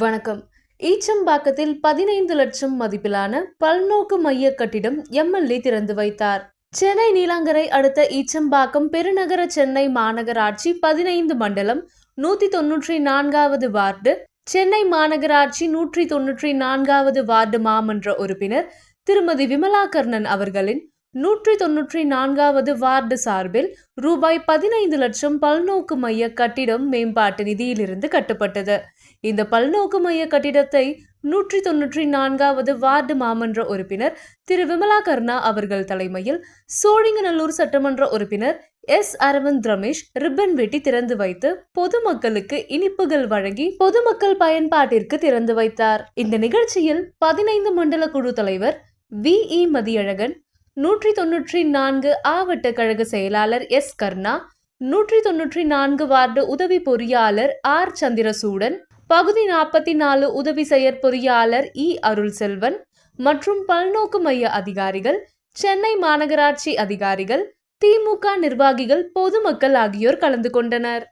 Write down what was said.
வணக்கம். ஈச்சம்பாக்கத்தில் பதினைந்து லட்சம் மதிப்பிலான பல்நோக்கு மைய கட்டிடம் எம்எல்ஏ திறந்து வைத்தார். சென்னை நீலாங்கரை அடுத்த ஈச்சம்பாக்கம் பெருநகர சென்னை மாநகராட்சி பதினைந்து மண்டலம் நூத்தி தொன்னூற்றி நான்காவது வார்டு சென்னை மாநகராட்சி நூற்றி தொன்னூற்றி நான்காவது வார்டு மாமன்ற உறுப்பினர் திருமதி விமலா கர்ணன் அவர்களின் நூற்றி தொன்னூற்றி நான்காவது வார்டு சார்பில் ரூபாய் பதினைந்து லட்சம் பல்நோக்கு மைய கட்டிடம் மேம்பாட்டு நிதியிலிருந்து கட்டப்பட்டது. இந்த பல்நோக்கு மைய கட்டிடத்தை நூற்றி தொன்னூற்றி நான்காவது வார்டு மாமன்ற உறுப்பினர் திரு. விமலா கர்ணா அவர்கள் தலைமையில் சோழிங்கநல்லூர் சட்டமன்ற உறுப்பினர் எஸ். அரவிந்த் ரமேஷ் ரிப்பன் வெட்டி திறந்து வைத்து பொதுமக்களுக்கு இனிப்புகள் வழங்கி பொதுமக்கள் பயன்பாட்டிற்கு திறந்து வைத்தார். இந்த நிகழ்ச்சியில் பதினைந்து மண்டல குழு தலைவர் வி. இ. மதியழகன் நூற்றி தொன்னூற்றி நான்கு ஆவட்ட கழக செயலாளர் எஸ். கர்ணா நூற்றி தொன்னூற்றி நான்கு வார்டு உதவி பொறியாளர் ஆர். சந்திரசூடன் பகுதி நாற்பத்தி நாலு உதவி செயற்பொறியாளர் இ. அருள் செல்வன் மற்றும் பல்நோக்கு மைய அதிகாரிகள் சென்னை மாநகராட்சி அதிகாரிகள் திமுக நிர்வாகிகள் பொதுமக்கள் ஆகியோர் கலந்து கொண்டனர்.